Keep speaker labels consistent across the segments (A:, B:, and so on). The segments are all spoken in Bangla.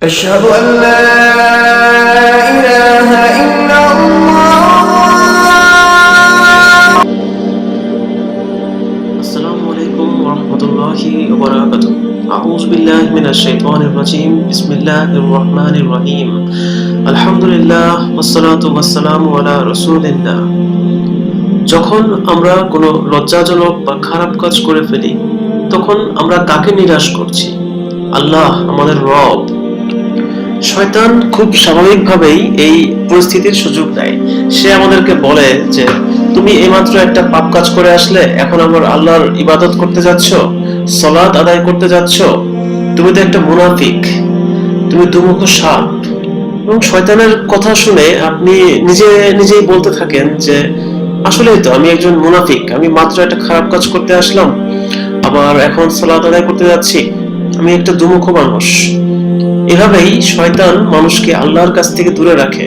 A: أشهد أن لا إله إلا الله
B: السلام عليكم ورحمة الله وبركاته أعوذ بالله من الشيطان الرجيم بسم الله الرحمن الرحيم الحمد لله والصلاة والسلام على رسول الله যখন আমরা কোনো লজ্জাজনক বা খারাপ কাজ করে ফেলি তখন আমরা কাকে নিরাশ করছি আল্লাহ আমাদের রব শয়তান খুব স্বাভাবিকভাবেই এই পরিস্থিতির সুযোগ দেয়। সে আমাদেরকে বলে যে, তুমি এইমাত্র একটা পাপ কাজ করে আসলে, এখন আমার আল্লাহর ইবাদত করতে যাচ্ছ সলাদ আদায় করতে যাচ্ছ। তুমি তো একটা মুনাফিক, তুমি দুমুখ সাপ। এবং শয়তানের কথা শুনে আপনি নিজে নিজেই বলতে থাকেন যে, আসলেই তো, আমি একজন মুনাফিক, আমি মাত্র একটা খারাপ কাজ করতে আসলাম, আবার এখন সলাদ আদায় করতে যাচ্ছি, আমি একটা দুমুখ মানুষ। এভাবেই শয়তান মানুষকে আল্লাহর কাছ থেকে দূরে রাখে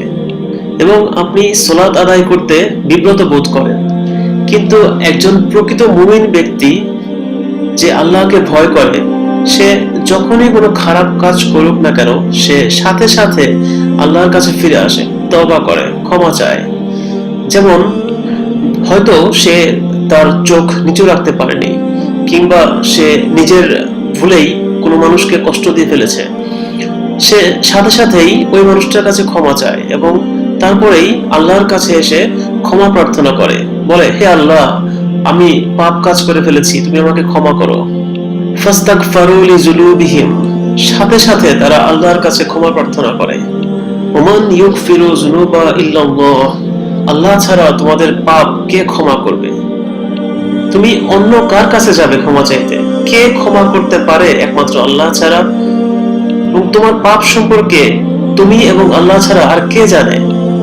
B: এবং আপনি সোলাদ আদায় করতে বিব্রত বোধ করেন। কিন্তু একজন প্রকৃত মুমিন ব্যক্তি যে আল্লাহকে ভয় করে, সে যখনই কোনো খারাপ কাজ করুক না কেন, সে সাথে সাথে আল্লাহর কাছে ফিরে আসে তবা করে, ক্ষমা চায়। যেমন, হয়তো সে তার চোখ নিচু রাখতে পারেনি, কিংবা সে নিজের ভুলেই কোনো মানুষকে কষ্ট দিয়ে ফেলেছে। সে সাথে সাথেই ওই মানুষটার কাছে ক্ষমা চায় এবং তারপরেই আল্লাহর কাছে এসে ক্ষমা প্রার্থনা করে। বলে, হে আল্লাহ, আমি পাপ কাজ করে ফেলেছি, তুমি আমাকে ক্ষমা করো। ফাস্তাক ফারুলি জুলুবিহিম সাথে সাথে তারা আল্লাহর কাছে ক্ষমা প্রার্থনা করে। ওমান ইউক ফিরু জুনুবা ইল্লাল্লাহ। আল্লাহ ছাড়া তোমাদের পাপ কে ক্ষমা করবে? তুমি অন্য কার কাছে যাবে ক্ষমা চাইতে? কে ক্ষমা করতে পারে একমাত্র আল্লাহ ছাড়া? এবং তোমার পাপ সম্পর্কে তুমি এবং আল্লাহ ছাড়া আর কে জানে?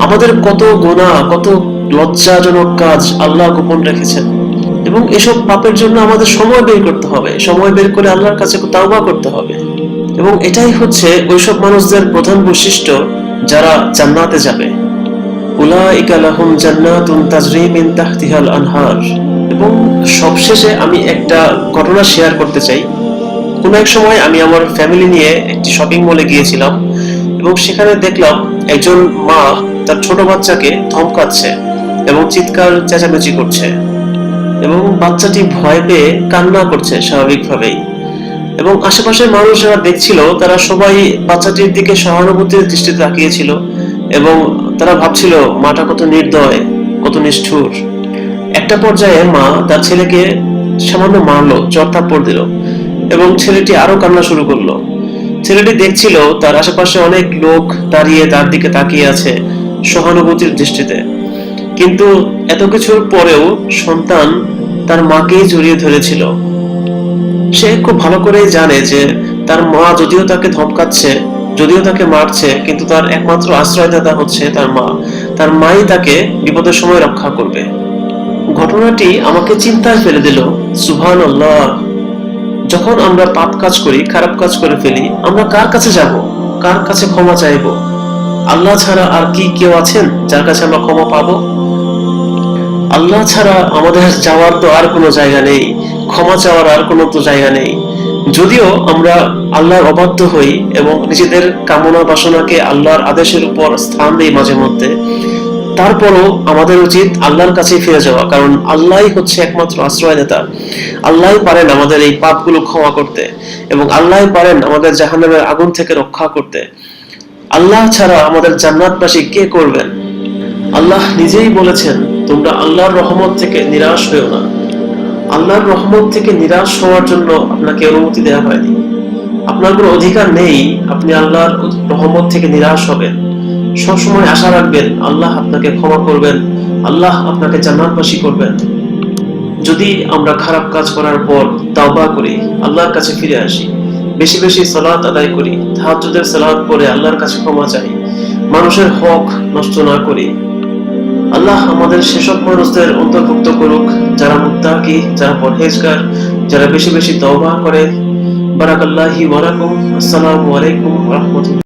B: আমাদের কত গোনা, কত লজ্জাজনক কাজ আল্লাহ গোপন রেখেছেন। এবং এসব পাপের জন্য আমাদের সময় বের করতে হবে। সময় বের করে আল্লাহর কাছে তাওবা করতে হবে। এবং এটাই হচ্ছে ওইসব মানুষদের প্রধান বৈশিষ্ট্য যারা জান্নাতে যাবে। আনহার। এবং সবশেষে আমি একটা ঘটনা শেয়ার করতে চাই। কোনো এক সময় আমি আমার ফ্যামিলি নিয়ে একটি শপিং মলে গিয়েছিলাম এবং সেখানে দেখলাম একজন মা তার ছোট বাচ্চাকে ধমকাচ্ছে এবং চিৎকার, চেঁচামেচি করছে এবং বাচ্চাটি ভয় পেয়ে কান্না করছে স্বাভাবিকভাবেই এবং আশেপাশের মানুষ যারা দেখছিল, তারা সবাই বাচ্চাটির দিকে সহানুভূতির দৃষ্টিতে তাকিয়েছিল এবং তারা ভাবছিল, মাটা কত নির্দয়, কত নিষ্ঠুর। একটা পর্যায়ে মা তার ছেলেকে সামান্য মারলো চর থাপ্পড় দিল। এবং ছেলেটি আরও কান্না শুরু করল। ছেলেটি দেখছিল তার আশেপাশে অনেক লোক দাঁড়িয়ে তার দিকে তাকিয়ে আছে সহানুভূতির দৃষ্টিতে। কিন্তু এত কিছুর পরেও সন্তান তার মাকেই জড়িয়ে ধরেছিল। সে খুব ভালো করেই জানে যে তার মা যদিও তাকে ধমকাচ্ছে, যদিও তাকে মারছে, কিন্তু তার একমাত্র আশ্রয়দাতা হচ্ছে তার মা। তার মাই তাকে বিপদের সময় রক্ষা করবে। ঘটনাটি আমাকে চিন্তায় ফেলে দিল। সুভান আল্লাহ যখন আমরা পাপ কাজ করি, খারাপ কাজ করে ফেলি, আমরা কার কাছে যাব? কার কাছে ক্ষমা চাইব? আল্লাহ ছাড়া আর কি কেউ আছেন যার কাছে আমরা ক্ষমা পাবো? আল্লাহ ছাড়া আমাদের যাওয়ার তো আর কোনো জায়গা নেই, ক্ষমা চাওয়ার আর কোনো তো জায়গা নেই। যদিও আমরা আল্লাহর অবাধ্য হই এবং নিজেদের কামনা বাসনাকে আল্লাহর আদেশের উপর স্থান দিই মাঝে মধ্যে তারপরও আমাদের উচিত আল্লাহর কাছে ফিরে যাওয়া, কারণ আল্লাহ হচ্ছে একমাত্র আশ্রয়দাতা। আল্লাহই পারেন আমাদের এই পাপগুলো ক্ষমা করতে এবং আল্লাহ পারেন আমাদের জাহান্নামের আগুন থেকে রক্ষা করতে। আল্লাহ ছাড়া আমাদের জান্নাতবাসী কে করবেন? আল্লাহ নিজেই বলেছেন, তোমরা আল্লাহর রহমত থেকে নিরাশ হয়েও না। আল্লাহর রহমত থেকে নিরাশ হওয়ার জন্য আপনাকে অনুমতি দেওয়া হয়নি। আপনার কোনো অধিকার নেই, আপনি আল্লাহর রহমত থেকে নিরাশ হবেন। সবসময় আশা রাখবেন, আল্লাহ আপনাকে ক্ষমা করবেন, আল্লাহ আপনাকে জান্নাতবাসী করবেন। যদি আমরা খারাপ কাজ করার পর তাওবা করি, আল্লাহর কাছে ফিরে আসি, বেশি বেশি সালাত আদায় করি, তাহাজ্জুদের সালাত পড়ে আল্লাহর কাছে ক্ষমা চাই, মানুষের হক নষ্ট না করি, আল্লাহ আমাদের সেসব মানুষদের অন্তর্ভুক্ত করুক, যারা মুত্তাকি, যারা পরহেজগার, যারা বেশি বেশি তওবা করে। বারাকাল্লাহি ওয়ালাকুম আসসালামু আলাইকুম ওয়া রাহমাতুল্লাহ।